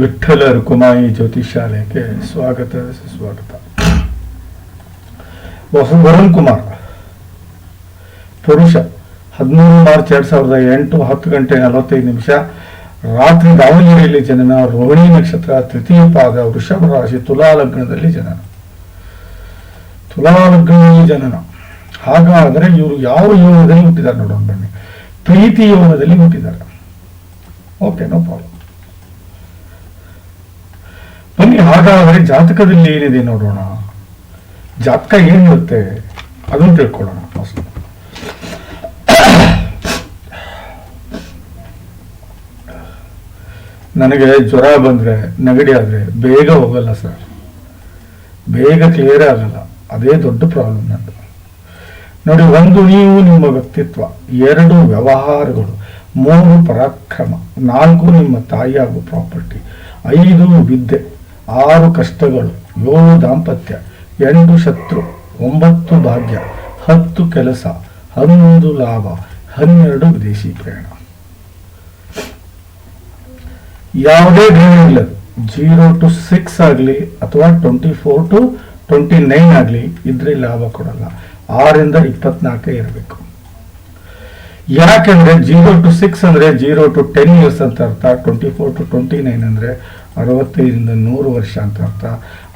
ವಿಠ್ಠಲ ರುಕುಮಾಯಿ ಜ್ಯೋತಿಷಾಲಯಕ್ಕೆ ಸ್ವಾಗತ, ಸುಸ್ವಾಗತ. ವರುಣ್ ಕುಮಾರ್. ಪುರುಷ, ಹದಿಮೂರು ಮಾರ್ಚ್ ಎರಡ್ ಸಾವಿರದ ಎಂಟು, ಹತ್ತು ಗಂಟೆ ನಲವತ್ತೈದು ನಿಮಿಷ. ರಾತ್ರಿ ದಾವಣಗೆರೆಯಲ್ಲಿ ಜನನ, ರೋಹಿಣಿ ನಕ್ಷತ್ರ, ತೃತೀಯ ಪಾದ, ವೃಷಭ ರಾಶಿ, ತುಲಾ ಲಗ್ನದಲ್ಲಿ ಜನನ. ತುಲಾ ಲಗ್ನದಲ್ಲಿ ಜನನ. ಹಾಗಾದರೆ ಇವರು ಯಾವ ಯೋಗದಲ್ಲಿ ಹುಟ್ಟಿದ್ದಾರೆ ನೋಡೋಣ ಬನ್ನಿ. ಪ್ರೀತಿ ಯೋಗದಲ್ಲಿ ಹುಟ್ಟಿದ್ದಾರೆ ಓಕೆ ನೋ ಪ್ರಾಬ್ಲಮ್ ಬನ್ನಿ, ಹಾಗಾದರೆ ಜಾತಕದಲ್ಲಿ ಏನಿದೆ ನೋಡೋಣ. ಜಾತಕ ಏನಿರುತ್ತೆ ಅದನ್ನು ತಿಳ್ಕೊಳ್ಳೋಣ ಫಸ್ಟ್ ನನಗೆ ಜ್ವರ ಬಂದ್ರೆ ನೆಗಡಿ ಆದ್ರೆ ಬೇಗ ಹೋಗಲ್ಲ ಸರ್ ಬೇಗ ಕ್ಲಿಯರ್ ಆಗಲ್ಲ. ಅದೇ ದೊಡ್ಡ ಪ್ರಾಬ್ಲಮ್ ನಂದು. ನೋಡಿ, ಒಂದು ನೀವು ನಿಮ್ಮ ವ್ಯಕ್ತಿತ್ವ, ಎರಡು ವ್ಯವಹಾರಗಳು, ಮೂರು ಪರಾಕ್ರಮ, ನಾಲ್ಕು ನಿಮ್ಮ ತಾಯಿ ಹಾಗೂ ಪ್ರಾಪರ್ಟಿ ಐದು ವಿದ್ಯೆ. ಆರು ಕಷ್ಟಗಳು, ಏಳು ದಾಂಪತ್ಯ, ಎಂಟು ಶತ್ರು, ಒಂಬತ್ತು ಭಾಗ್ಯ, ಹತ್ತು ಕೆಲಸ, ಹನ್ನೊಂದು ಲಾಭ, ಹನ್ನೆರಡು ವಿದೇಶಿ ಪ್ರಯಾಣ. ಯಾವುದೇ ಡ್ರೀಮ್ ಇಲ್ಲ ಜೀರೋ ಟು ಸಿಕ್ಸ್ ಆಗಲಿ ಅಥವಾ twenty four to twenty nine ಆಗಲಿ ಇದ್ರೆ ಲಾಭ ಕೊಡಲ್ಲ. ಆರಿಂದ ಇಪ್ಪತ್ನಾಲ್ಕೇ ಇರಬೇಕು. ಯಾಕೆಂದ್ರೆ ಜೀರೋ ಟು ಸಿಕ್ಸ್ ಅಂದ್ರೆ ಜೀರೋ ಟು ಟೆನ್ ಇಯರ್ಸ್ ಅಂತ ಅರ್ಥ. Twenty four to twenty nine ಅಂದ್ರೆ ಅರವತ್ತೈದರಿಂದ ನೂರು ವರ್ಷ ಅಂತ ಅರ್ಥ.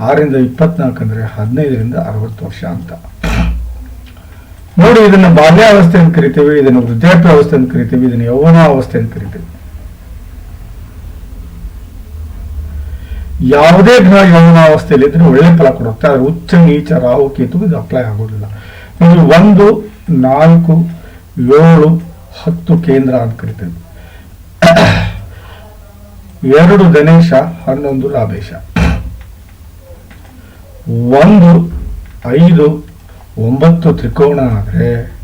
ಆರರಿಂದ ಇಪ್ಪತ್ನಾಲ್ಕು ಅಂದ್ರೆ ಹದಿನೈದರಿಂದ ಅರವತ್ತು ವರ್ಷ ಅಂತ. ನೋಡಿ, ಇದನ್ನ ಬಾಲ್ಯಾವಸ್ಥೆ ಅಂತ ಕರಿತೀವಿ, ಇದನ್ನು ವೃದ್ಧಾಪ್ಯಾವಸ್ಥೆ ಅಂತ ಕರಿತೀವಿ, ಇದನ್ನ ಯೌವನಾವಸ್ಥೆ ಅಂತ ಕರಿತೀವಿ. ಯಾವುದೇ ಗ್ರಹ ಯೌವನಾವಸ್ಥೆಯಲ್ಲಿ ಇದ್ರೆ ಒಳ್ಳೆ ಫಲ ಕೊಡುತ್ತೆ, ಆದರೆ ಉಚ್ಚ, ನೀಚ, ರಾಹು, ಕೇತು ಇದು ಅಪ್ಲೈ ಆಗೋದಿಲ್ಲ. ಒಂದು, ನಾಲ್ಕು, ಏಳು, ಹತ್ತು ಕೇಂದ್ರ ಅಂತ ಕರಿತೇವೆ. ಎರಡು ಗಣೇಶ, ಹನ್ನೊಂದು ಲಾಭೇಶ. ಒಂದು, ಐದು, ಒಂಬತ್ತು ತ್ರಿಕೋಣ ಆದರೆ,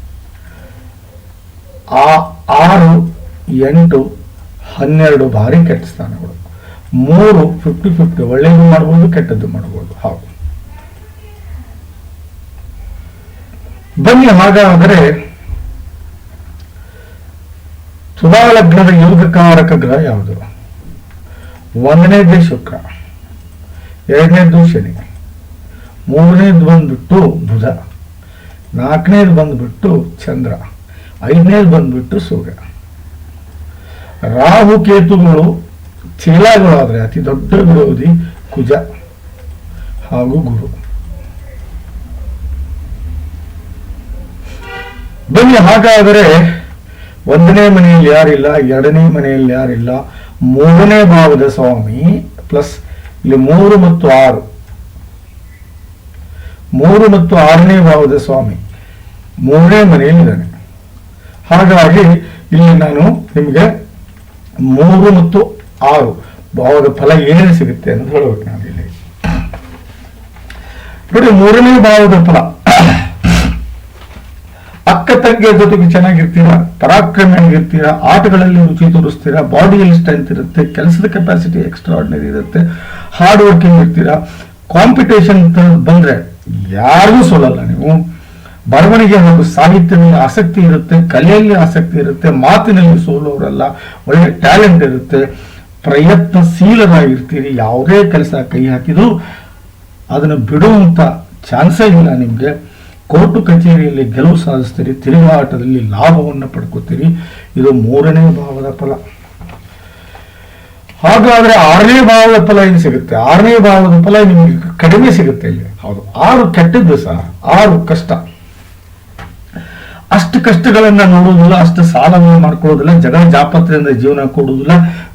ಆ ಆರು, ಎಂಟು, ಹನ್ನೆರಡು ಭಾರಿ ಕೆಟ್ಟ ಸ್ಥಾನಗಳು. ಮೂರು ಫಿಫ್ಟಿ ಫಿಫ್ಟಿ ಒಳ್ಳೆಯದು ಮಾಡ್ಬೋದು, ಕೆಟ್ಟದ್ದು ಮಾಡ್ಬೋದು. ಹಾಗು. ಬನ್ನಿ ಹಾಗಾದರೆ ತುಲಾ ಲಗ್ನದ ಯೋಗಕಾರಕ ಗ್ರಹ ಯಾವುದು? ಒಂದನೇದೇ ಶುಕ್ರ ಎರಡನೇದು ಶನಿ ಮೂರನೇದು ಬಂದ್ಬಿಟ್ಟು ಬುಧ, ನಾಲ್ಕನೇದು ಬಂದ್ಬಿಟ್ಟು ಚಂದ್ರ, ಐದನೇದು ಬಂದ್ಬಿಟ್ಟು ಸೂರ್ಯ. ರಾಹು ಕೇತುಗಳು, ಚೀಲಗಳಾದ್ರೆ ಅತಿ ದೊಡ್ಡ ವಿರೋಧಿ ಕುಜ ಹಾಗೂ ಗುರು. ಬನ್ನಿ, ಹಾಗಾದರೆ ಒಂದನೇ ಮನೆಯಲ್ಲಿ ಯಾರಿಲ್ಲ, ಎರಡನೇ ಮನೆಯಲ್ಲಿ ಯಾರಿಲ್ಲ ಮೂರನೇ ಭಾವದ ಸ್ವಾಮಿ ಪ್ಲಸ್ ಇಲ್ಲಿ ಮೂರು ಮತ್ತು ಆರು. ಮೂರು ಮತ್ತು ಆರನೇ ಭಾವದ ಸ್ವಾಮಿ. ಮೂರನೇ ಮನೆಯಲ್ಲಿದ್ದಾನೆ ಹಾಗಾಗಿ ಇಲ್ಲಿ ನಾನು ನಿಮಗೆ ಮೂರು ಮತ್ತು ಆರು ಭಾವದ ಫಲ ಏನೇನು ಸಿಗುತ್ತೆ ಅಂತ ಹೇಳಬೇಕು ನಾನು ಇಲ್ಲಿ ನೋಡಿ ಮೂರನೇ ಭಾವದ ಫಲ. ಅಕ್ಕ ತಂಗಿಯ ಜೊತೆಗೆ ಚೆನ್ನಾಗಿರ್ತೀರಾ ಪರಾಕ್ರಮಿಯಾಗಿರ್ತೀರಾ ಆಟಗಳಲ್ಲಿ ರುಚಿ ತೋರಿಸ್ತೀರಾ, ಬಾಡಿಯಲ್ಲಿ ಸ್ಟ್ರೆಂತ್ ಇರುತ್ತೆ, ಕೆಲಸದ ಕೆಪಾಸಿಟಿ ಎಕ್ಸ್ಟ್ರಾ ಆರ್ಡಿನರಿ ಇರುತ್ತೆ ಹಾರ್ಡ್ ವರ್ಕಿಂಗ್ ಇರ್ತೀರಾ ಕಾಂಪಿಟೇಷನ್ ಬಂದ್ರೆ ಯಾರಿಗೂ ಸೋಲಲ್ಲ ನೀವು. ಬರವಣಿಗೆ ಹಾಗೂ ಸಾಹಿತ್ಯದಲ್ಲಿ ಆಸಕ್ತಿ ಇರುತ್ತೆ, ಕಲೆಯಲ್ಲಿ ಆಸಕ್ತಿ ಇರುತ್ತೆ, ಮಾತಿನಲ್ಲಿ ಸೋಲೋರಲ್ಲ, ಒಳ್ಳೆ ಟ್ಯಾಲೆಂಟ್ ಇರುತ್ತೆ, ಪ್ರಯತ್ನಶೀಲರಾಗಿರ್ತೀರಿ, ಯಾವುದೇ ಕೆಲಸ ಕೈ ಹಾಕಿದ್ರು ಅದನ್ನು ಬಿಡುವಂತ ಚಾನ್ಸೇ ಇಲ್ಲ ನಿಮಗೆ. ಕೋರ್ಟು ಕಚೇರಿಯಲ್ಲಿ ಗೆಲುವು ಸಾಧಿಸ್ತೀರಿ, ತಿರುಗಾಟದಲ್ಲಿ ಲಾಭವನ್ನು ಪಡ್ಕೋತೀರಿ, ಇದು ಮೂರನೇ ಭಾವದ ಫಲ. ಹಾಗಾದ್ರೆ ಆರನೇ ಭಾವದ ಫಲ ಏನು ಸಿಗುತ್ತೆ? ಆರನೇ ಭಾವದ ಫಲ ನಿಮಗೆ ಕಡಿಮೆ ಸಿಗುತ್ತೆ ಇಲ್ಲಿ. ಹೌದು. ಆರು ಕೆಟ್ಟದ್ದು ಸಹ, ಆರು ಕಷ್ಟ. ಅಷ್ಟು ಕಷ್ಟಗಳನ್ನ ನೋಡುವುದಿಲ್ಲ, ಅಷ್ಟು ಸಾಲವನ್ನು ಮಾಡ್ಕೊಳ್ಳೋದಿಲ್ಲ ಜಗಳ ಜಾಪತ್ರೆಯಿಂದ ಜೀವನ ಕೊಡುವುದಿಲ್ಲ,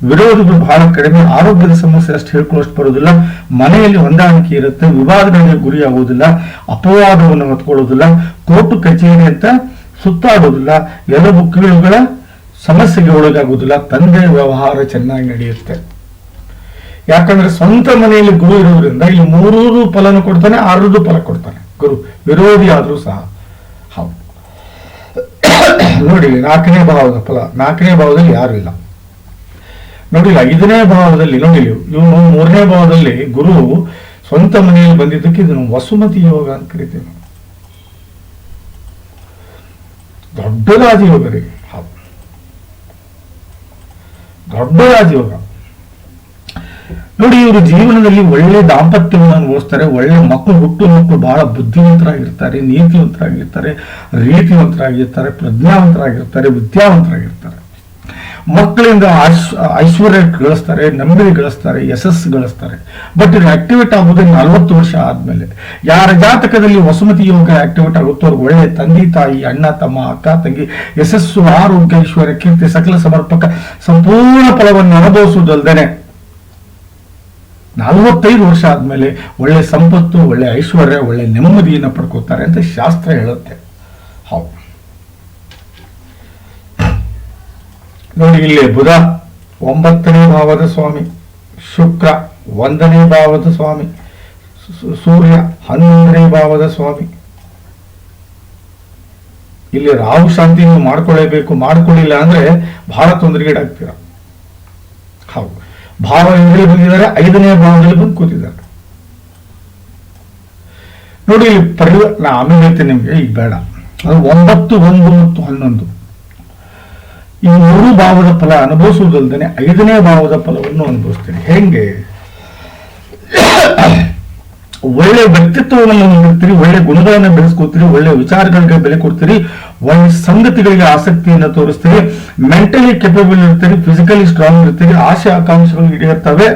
ವಿರೋಧಿಗಳು ಬಹಳ ಕಡಿಮೆ, ಆರೋಗ್ಯದ ಸಮಸ್ಯೆ ಅಷ್ಟು ಹೇಳ್ಕೊಳ್ಳೋಷ್ಟು ಬರುವುದಿಲ್ಲ, ಮನೆಯಲ್ಲಿ ಹೊಂದಾಣಿಕೆ ಇರುತ್ತೆ, ವಿವಾದಗಳಿಗೆ ಗುರಿಯಾಗುವುದಿಲ್ಲ, ಅಪವಾದವನ್ನು ಹೊತ್ಕೊಳ್ಳೋದಿಲ್ಲ ಕೋರ್ಟು ಕಚೇರಿ ಅಂತ ಸುತ್ತಾಡುವುದಿಲ್ಲ ಎಲ್ಲವೂ ಕೀಳುಗಳ ಸಮಸ್ಯೆಗೆ ಒಳಗಾಗುವುದಿಲ್ಲ, ತಂದೆ ವ್ಯವಹಾರ ಚೆನ್ನಾಗಿ ನಡೆಯುತ್ತೆ. ಯಾಕಂದ್ರೆ ಸ್ವಂತ ಮನೆಯಲ್ಲಿ ಗುರು ಇರೋದ್ರಿಂದ ಇಲ್ಲಿ ಮೂರೂರು ಫಲನು ಕೊಡ್ತಾನೆ ಆರದು ಫಲ ಕೊಡ್ತಾನೆ ಗುರು ವಿರೋಧಿ ಆದರೂ ಸಹ. ನೋಡಿ, ನಾಲ್ಕನೇ ಭಾವದ ಫಲ. ನಾಲ್ಕನೇ ಭಾವದಲ್ಲಿ ಯಾರು ಇಲ್ಲ. ನೋಡಿ ಐದನೇ ಭಾವದಲ್ಲಿ ನೋಡಿಲ್ಲ ಇವನು ಮೂರನೇ ಭಾವದಲ್ಲಿ ಗುರು ಸ್ವಂತ ಮನೆಯಲ್ಲಿ ಬಂದಿದ್ದಕ್ಕೆ ಇದನ್ನು ವಸುಮತಿ ಯೋಗ ಅಂತ ಕರಿತೇನೆ. ದೊಡ್ಡ ದೊಡ್ಡದಾದ ಯೋಗ ರೀ ಹೌದು. ದೊಡ್ಡದಾದ ನೋಡಿ, ಇವರು ಜೀವನದಲ್ಲಿ ಒಳ್ಳೆ ದಾಂಪತ್ಯವನ್ನು ಅನುಭವಿಸ್ತಾರೆ, ಒಳ್ಳೆ ಮಕ್ಕಳು ಹುಟ್ಟು ಮಕ್ಕಳು ಬಹಳ ಬುದ್ಧಿವಂತರಾಗಿರ್ತಾರೆ, ನೀತಿವಂತರಾಗಿರ್ತಾರೆ, ರೀತಿವಂತರಾಗಿರ್ತಾರೆ, ಪ್ರಜ್ಞಾವಂತರಾಗಿರ್ತಾರೆ, ವಿದ್ಯಾವಂತರಾಗಿರ್ತಾರೆ. ಮಕ್ಕಳಿಂದ ಐಶ್- ಐಶ್ವರ್ಯ ಗಳಿಸ್ತಾರೆ, ನಂಬಿಕೆ ಗಳಿಸ್ತಾರೆ, ಯಶಸ್ಸು ಗಳಿಸ್ತಾರೆ. ಬಟ್ ಇದು ಆಕ್ಟಿವೇಟ್ ಆಗುವುದು ನಲವತ್ತು ವರ್ಷ ಆದ್ಮೇಲೆ, ಯಾರ ಜಾತಕದಲ್ಲಿ ವಸುಮತಿ ಯೋಗ ಆಕ್ಟಿವೇಟ್ ಆಗುತ್ತೋ, ಒಳ್ಳೆ ತಂದೆ, ತಾಯಿ, ಅಣ್ಣ, ತಮ್ಮ, ಅಕ್ಕ, ತಂಗಿ, ಯಶಸ್ಸು, ಆರೋಗ್ಯ, ಐಶ್ವರ್ಯ, ಕೀರ್ತಿ, ಸಕಲ ಸಮರ್ಪಕ, ಸಂಪೂರ್ಣ ಫಲವನ್ನು ಅನುಭವಿಸುವುದಲ್ದೇನೆ ನಲವತ್ತೈದು ವರ್ಷ ಆದಮೇಲೆ ಒಳ್ಳೆ ಸಂಪತ್ತು, ಒಳ್ಳೆ ಐಶ್ವರ್ಯ, ಒಳ್ಳೆ ನೆಮ್ಮದಿಯನ್ನು ಪಡ್ಕೋತಾರೆ ಅಂತ ಶಾಸ್ತ್ರ ಹೇಳುತ್ತೆ. ಹೌದು. ನೋಡಿ ಇಲ್ಲಿ ಬುಧ, ಒಂಬತ್ತನೇ ಭಾವದ ಸ್ವಾಮಿ, ಶುಕ್ರ, ಒಂದನೇ ಭಾವದ ಸ್ವಾಮಿ ಸೂರ್ಯ, ಹನ್ನೊಂದನೇ ಭಾವದ ಸ್ವಾಮಿ. ಇಲ್ಲಿ ರಾಹು ಶಾಂತಿಯನ್ನು ಮಾಡ್ಕೊಳ್ಳೇಬೇಕು ಮಾಡ್ಕೊಳ್ಳಿಲ್ಲ ಅಂದ್ರೆ ಬಹಳ ತೊಂದರೆಗೀಡಾಗ್ತೀರ ಹೌದು. ಭಾವ ಎಲ್ಲಿ ಬಂದಿದ್ದಾರೆ, ಐದನೇ ಭಾವದಲ್ಲಿ ಬಂದು ಕೂತಿದ್ದಾರೆ. ನೋಡಿ, ಇಲ್ಲಿ ಪರಿವ ನಾ ಆಮೇಲೆ ಹೇಳ್ತೀನಿ ನಿಮ್ಗೆ ಈಗ ಬೇಡ. ಅದು ಒಂಬತ್ತು, ಒಂದು ಮತ್ತು ಹನ್ನೊಂದು. ಈ ಮೂರು ಭಾವದ ಫಲ ಅನುಭವಿಸುವುದಲ್ಲದೆ ಐದನೇ ಭಾವದ ಫಲವನ್ನು ಅನುಭವಿಸ್ತೇನೆ. ಹೆಂಗೆ? ಒಳ್ಳೆ ವ್ಯಕ್ತಿತ್ವವನ್ನು ನೀಡುತ್ತೀರಿ ಒಳ್ಳೆ ಗುಣಗಳನ್ನ ಬೆಳೆಸ್ಕೊತೀರಿ, ಒಳ್ಳೆ ವಿಚಾರಗಳಿಗೆ ಬೆಲೆ ಕೊಡ್ತೀರಿ, ಒಳ್ಳೆ ಸಂಗತಿಗಳಿಗೆ ಆಸಕ್ತಿಯನ್ನು ತೋರಿಸ್ತೀರಿ ಮೆಂಟಲಿ ಕೆಪಬಲ್ ಇರ್ತೀರಿ ಫಿಸಿಕಲಿ ಸ್ಟ್ರಾಂಗ್ ಇರ್ತೀರಿ ಆಶೆ ಆಕಾಂಕ್ಷೆಗಳು ಈಡೇರ್ತವೆ.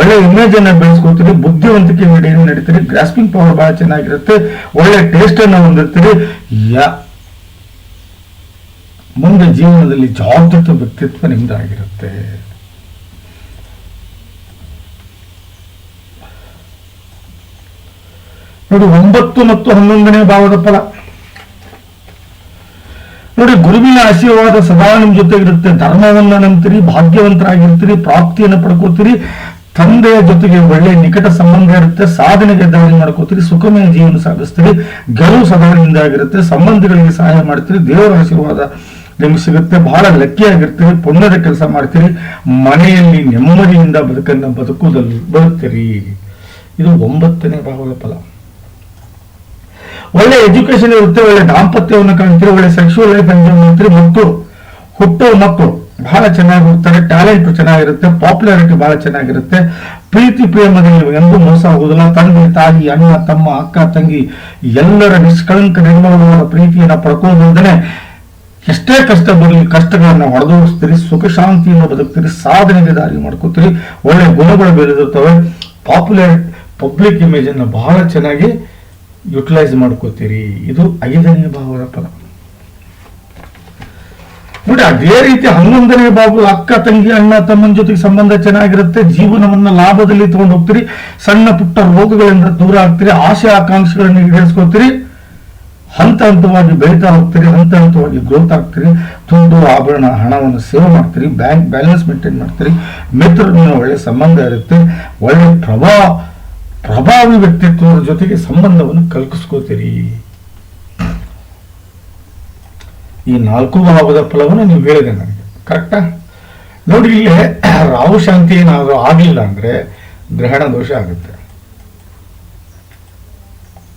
ಒಳ್ಳೆ ಇಮೇಜ್ ಅನ್ನ ಬೆಳೆಸ್ಕೊತೀರಿ, ಬುದ್ಧಿವಂತಿಕೆ ಏನು ನಡೀತೀರಿ ಗ್ರಾಸ್ಪಿಂಗ್ ಪವರ್ ಬಹಳ ಚೆನ್ನಾಗಿರುತ್ತೆ, ಒಳ್ಳೆ ಟೇಸ್ಟ್ ಅನ್ನ ಹೊಂದಿರ್ತೀರಿ. ಯಾ, ಮುಂದೆ ಜೀವನದಲ್ಲಿ ಜಾಗೃತ ವ್ಯಕ್ತಿತ್ವ ನಿಮ್ದಾಗಿರುತ್ತೆ. ನೋಡಿ, ಒಂಬತ್ತು ಮತ್ತು ಹನ್ನೊಂದನೇ ಭಾವದ ಫಲ. ನೋಡಿ, ಗುರುವಿನ ಆಶೀರ್ವಾದ ಸದಾ ನಿಮ್ ಜೊತೆಗಿರುತ್ತೆ ಧರ್ಮವನ್ನ ನಂಬ್ತೀರಿ, ಭಾಗ್ಯವಂತರಾಗಿರ್ತೀರಿ, ಪ್ರಾಪ್ತಿಯನ್ನು ಪಡ್ಕೋತೀರಿ, ತಂದೆಯ ಜೊತೆಗೆ ಒಳ್ಳೆ ನಿಕಟ ಸಂಬಂಧ ಇರುತ್ತೆ, ಸಾಧನೆಗೆ ದಾರಿ ಮಾಡ್ಕೋತೀರಿ, ಸುಖಮಯ ಜೀವನ ಸಾಗಿಸ್ತೀರಿ, ಗೆಲುವು ಸದಾ ಆಗಿರುತ್ತೆ, ಸಂಬಂಧಿಗಳಿಗೆ ಸಹಾಯ ಮಾಡ್ತೀರಿ, ದೇವರ ಆಶೀರ್ವಾದ ನಿಮ್ಗೆ ಸಿಗುತ್ತೆ, ಬಹಳ ಲಕ್ಕಿ ಆಗಿರ್ತೀರಿ ಪುಣ್ಯದ ಕೆಲಸ ಮಾಡ್ತೀರಿ, ಮನೆಯಲ್ಲಿ ನೆಮ್ಮದಿಯಿಂದ ಬದುಕನ್ನ ಬದುಕುವುದಲ್ಲಿ ಬದುಕ್ತೀರಿ. ಇದು ಒಂಬತ್ತನೇ ಭಾವದ ಫಲ. ಒಳ್ಳೆ ಎಜುಕೇಶನ್ ಇರುತ್ತೆ, ಒಳ್ಳೆ ದಾಂಪತ್ಯವನ್ನು ಕಾಣ್ತೀರಿ, ಒಳ್ಳೆ ಸೆಕ್ಷುವಲ್ ಲೈಫ್ ಎಂಜಾಯ್ ಮಾಡ್ತೀರಿ, ಮತ್ತು ಹುಟ್ಟೋ ಮಕ್ಕಳು ಬಹಳ ಚೆನ್ನಾಗಿ ಟ್ಯಾಲೆಂಟ್ ಚೆನ್ನಾಗಿರುತ್ತೆ ಪಾಪ್ಯುಲಾರಿಟಿ ಬಹಳ ಚೆನ್ನಾಗಿರುತ್ತೆ. ಪ್ರೀತಿ ಪ್ರೇಮದಲ್ಲಿ ಎಂದೂ ಮೋಸ ಆಗುವುದಿಲ್ಲ. ತಂದೆ, ತಾಯಿ, ಅಣ್ಣ, ತಮ್ಮ, ಅಕ್ಕ, ತಂಗಿ ಎಲ್ಲರ ನಿಷ್ಕಳಂಕ ನಿರ್ಮಲವಾದ ಪ್ರೀತಿಯನ್ನು ಪಡ್ಕೊಳ್ಳೋದಂದ್ರೆ ಎಷ್ಟೇ ಕಷ್ಟ ಬರಲಿ, ಕಷ್ಟಗಳನ್ನು ಹೊಡೆದೋಡಿಸ್ತೀರಿ ಸುಖ ಶಾಂತಿಯನ್ನು ಬದುಕ್ತೀರಿ ಸಾಧನೆಗೆ ದಾರಿ ಮಾಡ್ಕೋತೀರಿ, ಒಳ್ಳೆ ಗುಣಗಳು ಬೆಳೆದಿರ್ತವೆ. ಪಾಪ್ಯುಲರ್ ಪಬ್ಲಿಕ್ ಇಮೇಜನ್ನು ಬಹಳ ಚೆನ್ನಾಗಿ ಯುಟಿಲೈಸ್ ಮಾಡ್ಕೋತೀರಿ. ಇದು ಐದನೇ ಭಾವದ ಫಲ ನೋಡಿ ಅದೇ ರೀತಿ ಹನ್ನೊಂದನೇ ಭಾವ ಅಕ್ಕ, ತಂಗಿ, ಅಣ್ಣ, ತಮ್ಮನ ಜೊತೆಗೆ ಸಂಬಂಧ ಚೆನ್ನಾಗಿರುತ್ತೆ. ಜೀವನವನ್ನ ಲಾಭದಲ್ಲಿ ತಗೊಂಡು ಹೋಗ್ತೀರಿ. ಸಣ್ಣ, ಪುಟ್ಟ ರೋಗಗಳಿಂದ ದೂರ ಆಗ್ತೀರಿ. ಆಸೆ, ಆಕಾಂಕ್ಷೆಗಳನ್ನು ಈಡೇರಿಸ್ಕೊತೀರಿ. ಹಂತ ಹಂತವಾಗಿ ಬೆಳೀತಾ ಹೋಗ್ತೀರಿ. ಹಂತ ಹಂತವಾಗಿ ಗ್ರೋತ್ ಆಗ್ತೀರಿ. ತುಂಬ ಆಭರಣ, ಹಣವನ್ನು ಸೇವ್ ಮಾಡ್ತೀರಿ. ಬ್ಯಾಂಕ್ ಬ್ಯಾಲೆನ್ಸ್ ಮೇಂಟೈನ್ ಮಾಡ್ತೀರಿ. ಮಿತ್ರರನ್ನ ಒಳ್ಳೆ ಸಂಬಂಧ ಇರುತ್ತೆ. ಒಳ್ಳೆ ಪ್ರಭಾ ಪ್ರಭಾವಿ ವ್ಯಕ್ತಿತ್ವದ ಜೊತೆಗೆ ಸಂಬಂಧವನ್ನು ಕಲ್ಪಿಸ್ಕೋತೀರಿ. ಈ ನಾಲ್ಕು ಭಾವದ ಫಲವನ್ನು ನೀವು ಹೇಳಿದೆ ನನಗೆ. ಕರೆಕ್ಟಾ ನೋಡಿ, ಇಲ್ಲಿ ರಾಹು ಶಾಂತಿ ಏನಾದರೂ ಆಗಲಿಲ್ಲ ಅಂದ್ರೆ ಗ್ರಹಣ ದೋಷ ಆಗುತ್ತೆ.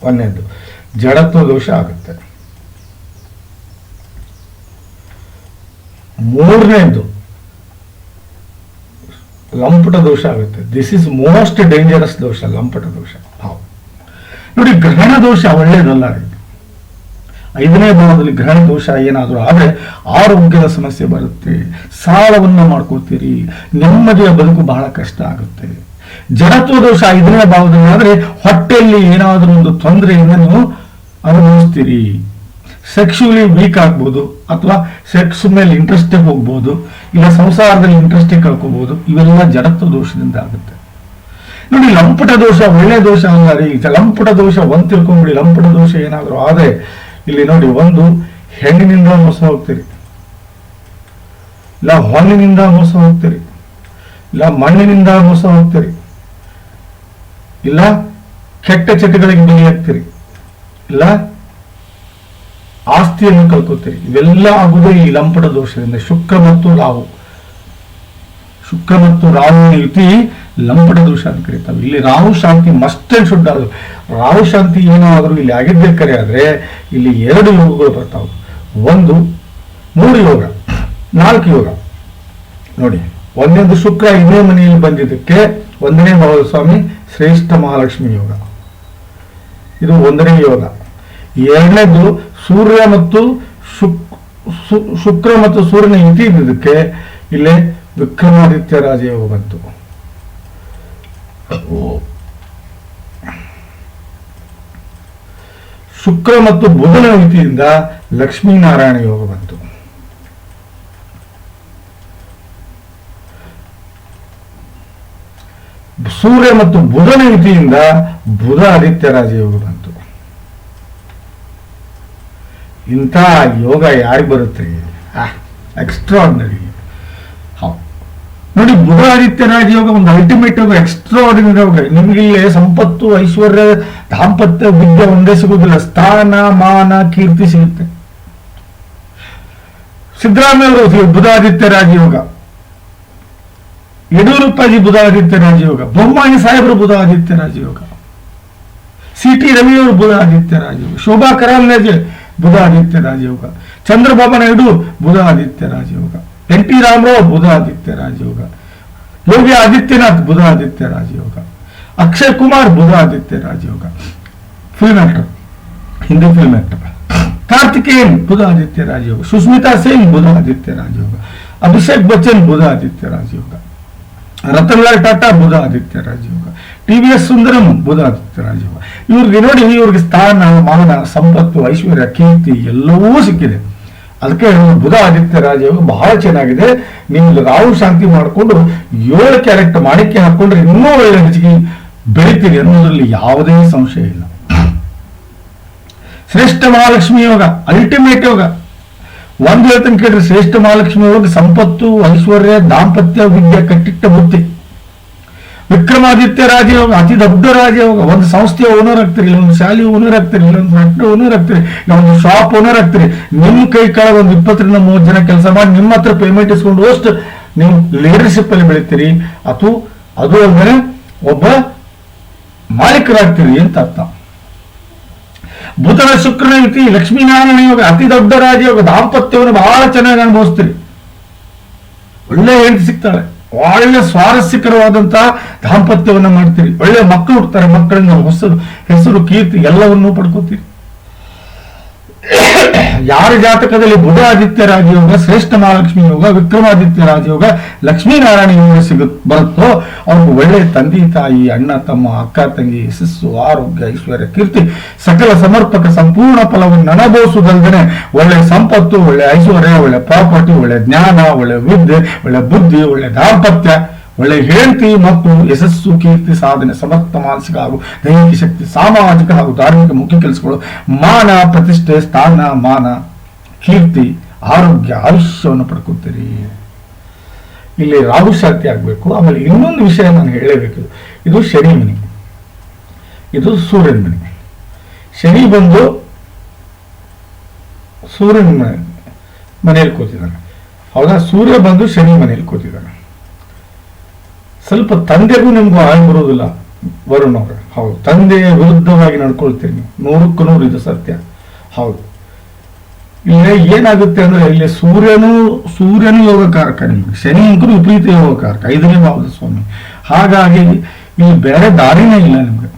ಒಂದನೇದು, ಜಡತ್ವ ದೋಷ ಆಗುತ್ತೆ. ಮೂರನೇದು ಲಂಪಟ ದೋಷ ಆಗುತ್ತೆ. ದಿಸ್ ಇಸ್ ಮೋಸ್ಟ್ ಡೇಂಜರಸ್ ದೋಷ, ಲಂಪಟ ದೋಷ. ಭಾವ ನೋಡಿ, ಗ್ರಹಣ ದೋಷ ಒಳ್ಳೆಯದಲ್ಲ ಐದನೇ ಭಾವದಲ್ಲಿ ಗ್ರಹಣ ದೋಷ ಏನಾದರೂ ಆದರೆ ಆರೋಗ್ಯದ ಸಮಸ್ಯೆ ಬರುತ್ತೆ. ಸಾಲವನ್ನು ಮಾಡ್ಕೋತೀರಿ. ನೆಮ್ಮದಿಯ ಬದುಕು ಬಹಳ ಕಷ್ಟ ಆಗುತ್ತೆ. ಜಡತ್ವ ದೋಷ ಐದನೇ ಭಾವದಲ್ಲಿ ಆದರೆ ಹೊಟ್ಟೆಯಲ್ಲಿ ಏನಾದರೂ ಒಂದು ತೊಂದರೆಯಿಂದ ನೀವು ಅನುಭವಿಸ್ತೀರಿ. ಸೆಕ್ಸುವಲಿ ವೀಕ್ ಆಗ್ಬೋದು ಅಥವಾ ಸೆಕ್ಸ್ ಮೇಲೆ ಇಂಟ್ರೆಸ್ಟೇ ಹೋಗ್ಬೋದು, ಇಲ್ಲ ಸಂಸಾರದಲ್ಲಿ ಇಂಟ್ರೆಸ್ಟೇ ಕಳ್ಕೋಬಹುದು ಇವೆಲ್ಲ ಜಡತ್ವ ದೋಷದಿಂದ ಆಗುತ್ತೆ. ನೋಡಿ, ಲಂಪಟ ದೋಷ, ಒಳ್ಳೆ ದೋಷ ಅಲ್ಲ ರೀ. ಲಂಪಟ ದೋಷ, ಒಂದು ತಿಳ್ಕೊಂಬಿಡಿ, ಲಂಪಟ ದೋಷ ಏನಾದರೂ ಆದರೆ ಇಲ್ಲಿ ನೋಡಿ, ಒಂದು ಹೆಣ್ಣಿನಿಂದ ಮೋಸ ಹೋಗ್ತೀರಿ. ಇಲ್ಲ ಹೊನ್ನಿನಿಂದ ಮೋಸ ಹೋಗ್ತೀರಿ. ಇಲ್ಲ ಮಣ್ಣಿನಿಂದ ಮೋಸ ಹೋಗ್ತೀರಿ. ಇಲ್ಲ ಕೆಟ್ಟ ಚಟಗಳಿಗೆ ಬಲಿಯಾಗ್ತೀರಿ. ಇಲ್ಲ ಆಸ್ತಿಯನ್ನು ಕಲ್ಕೋತೀರಿ. ಇವೆಲ್ಲ ಆಗುವುದೇ ಈ ಲಂಪಟ ದೋಷದಿಂದ. ಶುಕ್ರ ಮತ್ತು ರಾಹು. ಶುಕ್ರ ಮತ್ತು ರಾಹುವಿನ ಯುತಿ ಲಂಪಟ ದೋಷ ಅಂತ ಕರೀತಾವೆ. ಇಲ್ಲಿ ರಾಹು ಶಾಂತಿ ಮಸ್ಟ್ ಅಂಡ್ ಶುಡ್ ಆದ್ರು ರಾಹು ಶಾಂತಿ ಏನಾದರೂ ಇಲ್ಲಿ ಆಗಿದ್ದೇ ಕರೆ ಆದ್ರೆ ಇಲ್ಲಿ ಎರಡು ಯೋಗಗಳು ಬರ್ತಾವೆ. ಒಂದು ಮೂರು ಯೋಗ, ನಾಲ್ಕು ಯೋಗ. ನೋಡಿ, ಒಂದೊಂದು ಶುಕ್ರ ಇನ್ನೇ ಮನೆಯಲ್ಲಿ ಬಂದಿದ್ದಕ್ಕೆ ಒಂದನೇ ಸ್ವಾಮಿ ಶ್ರೇಷ್ಠ ಮಹಾಲಕ್ಷ್ಮಿ ಯೋಗ. ಇದು ಒಂದನೇ ಯೋಗ. ಎರಡನೇದು ಸೂರ್ಯ ಮತ್ತು ಶುಕ್ರ ಮತ್ತು ಸೂರ್ಯನ ಯುತಿ ಇದ್ದಿದ್ದಕ್ಕೆ ಇಲ್ಲೇ ವಿಕ್ರಮಾದಿತ್ಯ ರಾಜಯೋಗ ಬಂತು. ಶುಕ್ರ ಮತ್ತು ಬುಧನ ಯುತಿಯಿಂದ ಲಕ್ಷ್ಮೀನಾರಾಯಣ ಯೋಗ ಬಂತು. ಸೂರ್ಯ ಮತ್ತು ಬುಧನ ಯುತಿಯಿಂದ ಬುಧ ಆದಿತ್ಯ ರಾಜಯೋಗ ಬಂತು. ಇಂಥ ಯೋಗ ಯಾರಿಗೆ ಬರುತ್ತೆ? ಎಕ್ಸ್ಟ್ರಾರ್ಡಿನರಿ ನೋಡಿ ಬುಧ ಆದಿತ್ಯ ರಾಜಯೋಗ ಒಂದು ಅಲ್ಟಿಮೇಟ್ ಯೋಗ ಎಕ್ಸ್ಟ್ರಾರ್ಡಿನರಿ ಯೋಗ. ನಿಮ್ಗೆ ಸಂಪತ್ತು, ಐಶ್ವರ್ಯ, ದಾಂಪತ್ಯ, ವಿದ್ಯೆ ಒಂದೇ ಸಿಗುವುದಿಲ್ಲ ಸ್ಥಾನ, ಮಾನ, ಕೀರ್ತಿ ಸಿಗುತ್ತೆ. ಸಿದ್ದರಾಮಯ್ಯ ಅವರು ರಾಜ ಯೋಗ. ಯಡಿಯೂರಪ್ಪಾಜಿ ಬುಧಾದಿತ್ಯ ರಾಜಯೋಗ ಬೊಮ್ಮಾಯಿ ಸಾಹೇಬರು ಬುಧಾದಿತ್ಯ ರಾಜಯೋಗ ಸಿ ಟಿ ರವಿಯವರು ಬುಧಾದಿತ್ಯ ರಾಜಯೋಗ ಶೋಭಾ ಕರಾಂಜೆ ಬುಧಾದಿತ್ಯ ರಾಜಯೋಗ ಚಂದ್ರಬಾಬು ನಾಯ್ಡು ಬುಧಾದಿತ್ಯ ರಾಜಯೋಗ ಎನ್ ಟಿ ರಾಮರಾವ್ ಬುಧಾದಿತ್ಯ ರಾಜಯೋಗ ಯೋಗಿ ಆದಿತ್ಯನಾಥ್ ಬುಧಾದಿತ್ಯ ರಾಜಯೋಗ ಅಕ್ಷಯ್ ಕುಮಾರ್ ಬುಧಾದಿತ್ಯ ರಾಜಯೋಗ film actor Hindi film actor Karthikeyan ಬುಧಾದಿತ್ಯ ರಾಜಯೋಗ ಸುಸ್ಮಿತಾ ಸೇನ್ ಬುಧಾದಿತ್ಯ ರಾಜಯೋಗ ಅಭಿಷೇಕ್ ಬಚ್ಚನ್ ಬುಧಾದಿತ್ಯ ರಾಜಯೋಗ ರತನ್ಲಾಲ್ ಟಾಟಾ ಬುಧ ಆದಿತ್ಯ ರಾಜಯೋಗ ಟಿ ವಿ ಎಸ್ ಸುಂದರಂ ಬುಧ ರಾಜೀವ. ರಾಜಯೋಗ ಇವ್ರಿಗೆ ನೋಡಿ ಇವ್ರಿಗೆ ಸ್ಥಾನ, ಮಾನ, ಸಂಪತ್ತು, ಐಶ್ವರ್ಯ, ಕೀರ್ತಿ ಎಲ್ಲವೂ ಸಿಕ್ಕಿದೆ. ಅದಕ್ಕೆ ಬುಧ ಆದಿತ್ಯ ರಾಜಯೋಗ ಬಹಳ ಚೆನ್ನಾಗಿದೆ. ನೀವು ರಾಹು ಶಾಂತಿ ಮಾಡಿಕೊಂಡು ಏಳು ಕ್ಯಾರೆಕ್ಟ್ ಮಾಡಿಕೆ ಹಾಕೊಂಡ್ರೆ ಇನ್ನೂ ಒಳ್ಳೆ ಹೆಚ್ಚಿಗೆ ಬೆಳಿತೀರಿ ಅನ್ನೋದ್ರಲ್ಲಿ ಯಾವುದೇ ಸಂಶಯ ಇಲ್ಲ. ಶ್ರೇಷ್ಠ ಮಹಾಲಕ್ಷ್ಮಿ ಯೋಗ ಅಲ್ಟಿಮೇಟ್ ಯೋಗ. ಒಂದು ಹೇಳ್ತಾನೆ ಕೇಳ್ರಿ, ಶ್ರೇಷ್ಠ ಮಹಾಲಕ್ಷ್ಮಿ ಯೋಗ ಸಂಪತ್ತು, ಐಶ್ವರ್ಯ, ದಾಂಪತ್ಯ, ವಿದ್ಯೆ ಕಟ್ಟಿಟ್ಟ ಬುದ್ಧಿ. ವಿಕ್ರಮಾದಿತ್ಯ ರಾಜಯೋಗ ಅತಿ ದೊಡ್ಡ ರಾಜಯೋಗ ಒಂದು ಸಂಸ್ಥೆಯ ಓನರ್ ಆಗ್ತೀರಿ ಇಲ್ಲೊಂದು ಶಾಲೆ ಓನರ್ ಆಗ್ತೀರಿ ಇಲ್ಲೊಂದು ಫ್ಯಾಕ್ಟ್ರಿ ಓನರ್ ಆಗ್ತೀರಿ ಇಲ್ಲೊಂದು ಶಾಪ್ ಓನರ್ ಆಗ್ತೀರಿ ನಿಮ್ಮ ಕೈ ಕೆಳಗೆ ಒಂದು ಇಪ್ಪತ್ತರಿಂದ ಮೂವತ್ತು ಜನ ಕೆಲಸ ಮಾಡಿ ನಿಮ್ಮ ಹತ್ರ ಪೇಮೆಂಟ್ ಇಸ್ಕೊಂಡು ಅಷ್ಟು ನೀವು ಲೀಡರ್ಶಿಪ್ ಅಲ್ಲಿ ಬೆಳಿತೀರಿ. ಅಥವಾ ಅದು ಅಂದ್ರೆ ಒಬ್ಬ ಮಾಲೀಕರಾಗ್ತೀರಿ ಅಂತ ಅರ್ಥ. ಬುಧನ ಶುಕ್ರನ ಯುತಿ, ಲಕ್ಷ್ಮೀನಾರಾಯಣ ಯೋಗ, ಅತಿ ದೊಡ್ಡ ರಾಜಯೋಗ ದಾಂಪತ್ಯವನ್ನು ಬಹಳ ಚೆನ್ನಾಗಿ ಅನುಭವಿಸ್ತೀರಿ. ಒಳ್ಳೆ ಹೆಂಡತಿ ಸಿಗ್ತಾಳೆ. ಒಳ್ಳೆ ಸ್ವಾರಸ್ಯಕರವಾದಂತಹ ದಾಂಪತ್ಯವನ್ನ ಮಾಡ್ತೀರಿ. ಒಳ್ಳೆ ಮಕ್ಕಳು ಹುಡ್ತಾರೆ ಮಕ್ಕಳಿಂದ ಹೊಸ ಹೆಸರು ಕೀರ್ತಿ ಎಲ್ಲವನ್ನೂ ಪಡ್ಕೋತೀರಿ. ಯಾರ ಜಾತಕದಲ್ಲಿ ಬುಧ ಆದಿತ್ಯ ರಾಜಯೋಗ, ಶ್ರೇಷ್ಠ ಮಹಾಲಕ್ಷ್ಮಿ ಯೋಗ, ವಿಕ್ರಮಾದಿತ್ಯ ರಾಜಯೋಗ, ಲಕ್ಷ್ಮೀನಾರಾಯಣ ಯೋಗ ಸಿಗು ಬರುತ್ತೋ, ಅವ್ರಿಗೆ ಒಳ್ಳೆ ತಂದೆ, ತಾಯಿ, ಅಣ್ಣ, ತಮ್ಮ, ಅಕ್ಕ, ತಂಗಿ ಯಶಸ್ಸು ಆರೋಗ್ಯ, ಐಶ್ವರ್ಯ, ಕೀರ್ತಿ, ಸಕಲ ಸಮರ್ಪಕ ಸಂಪೂರ್ಣ ಫಲವನ್ನು ಅನುಭವಿಸುವುದಲ್ಲದೆ ಒಳ್ಳೆ ಸಂಪತ್ತು, ಒಳ್ಳೆ ಐಶ್ವರ್ಯ, ಒಳ್ಳೆ ಪ್ರಾಪರ್ಟಿ, ಒಳ್ಳೆ ಜ್ಞಾನ, ಒಳ್ಳೆ ವಿದ್ಯೆ, ಒಳ್ಳೆ ಬುದ್ಧಿ, ಒಳ್ಳೆ ದಾಂಪತ್ಯ. ಒಳ್ಳೆ ಹೇಳ್ತಿ ಮತ್ತು ಯಶಸ್ಸು, ಕೀರ್ತಿ, ಸಾಧನೆ, ಸಮರ್ಥ, ಮಾನಸಿಕ ಹಾಗೂ ದೈಹಿಕ ಶಕ್ತಿ, ಸಾಮಾಜಿಕ ಹಾಗೂ ಧಾರ್ಮಿಕ ಮುಖ್ಯ ಕೆಲಸಗಳು, ಮಾನ, ಪ್ರತಿಷ್ಠೆ, ಸ್ಥಾನ, ಮಾನ, ಕೀರ್ತಿ, ಆರೋಗ್ಯ, ಆಯುಷ್ಯವನ್ನು ಪಡ್ಕೊತೀರಿ. ಇಲ್ಲಿ ರಾಹು ಶಾಂತಿ ಆಗಬೇಕು. ಆಮೇಲೆ ಇನ್ನೊಂದು ವಿಷಯ ನಾನು ಹೇಳಬೇಕು. ಇದು ಶನಿ ಮನೆ ಇದು ಸೂರ್ಯನ ಮನೆ ಶನಿ ಬಂದು ಸೂರ್ಯನ ಮನೆ ಮನೆಯಲ್ಲಿ ಕೂತಿದ್ದಾನೆ. ಹೌದಾ? ಸೂರ್ಯ ಬಂದು ಶನಿ ಮನೆಯಲ್ಲಿ ಕೂತಿದ್ದಾನೆ. ಸ್ವಲ್ಪ ತಂದೆಗೂ ನಿಮ್ಗೂ ಆಯ್ ಬರೋದಿಲ್ಲ ವರುಣ್ ಅವ್ರೆ. ಹೌದು. ತಂದೆಯ ವಿರುದ್ಧವಾಗಿ ನಡ್ಕೊಳ್ತೀರಿ ನೀವು ನೂರಕ್ಕೂ ನೂರು ಇದು ಸತ್ಯ. ಹೌದು. ಇಲ್ಲಿ ಏನಾಗುತ್ತೆ ಅಂದ್ರೆ ಇಲ್ಲಿ ಸೂರ್ಯನು ಸೂರ್ಯನು ಯೋಗಕಾರಕ ನಿಮ್ಗೆ. ಶನಿ ಅಂತೂ ವಿಪರೀತ ಯೋಗಕಾರಕ. ಐದನೇ ಭಾವದ ಸ್ವಾಮಿ. ಹಾಗಾಗಿ ಇಲ್ಲಿ ಬೇರೆ ದಾರಿನೇ ಇಲ್ಲ ನಿಮ್ಗೆ.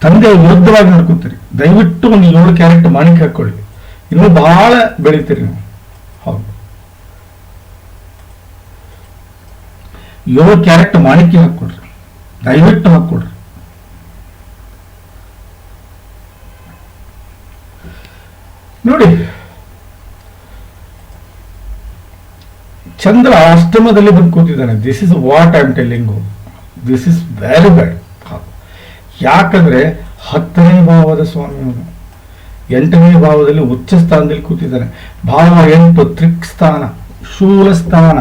ತಂದೆಯ ವಿರುದ್ಧವಾಗಿ ನಡ್ಕೊತೀರಿ. ದಯವಿಟ್ಟು ಒಂದು ಏಳು ಕ್ಯಾರೆಟ್ ಮಾಣಿಕೆ ಹಾಕೊಳ್ಳಿ ಇನ್ನೂ ಬಹಳ ಬೆಳಿತೀರಿ ನೀವು ಹೌದು ಏಳು ಕ್ಯಾರೆಟ್ ಮಾಣಿಕ್ಯ ಹಾಕ್ಕೊಡ್ರಿ. ದಯವಿಟ್ಟು ಹಾಕೊಡ್ರಿ ನೋಡಿ, ಚಂದ್ರ ಅಷ್ಟಮದಲ್ಲಿ ಬಂದು ಕೂತಿದ್ದಾನೆ. This is what I am telling this is very bad ಯಾಕಂದ್ರೆ ಹತ್ತನೇ ಭಾವದ ಸ್ವಾಮಿ ಅವನು. ಎಂಟನೇ ಭಾವದಲ್ಲಿ ಉಚ್ಚ ಸ್ಥಾನದಲ್ಲಿ ಕೂತಿದ್ದಾನೆ. ಭಾವ ಎಂಟು ತ್ರಿಕ್ ಸ್ಥಾನ, ಶೂಲ ಸ್ಥಾನ,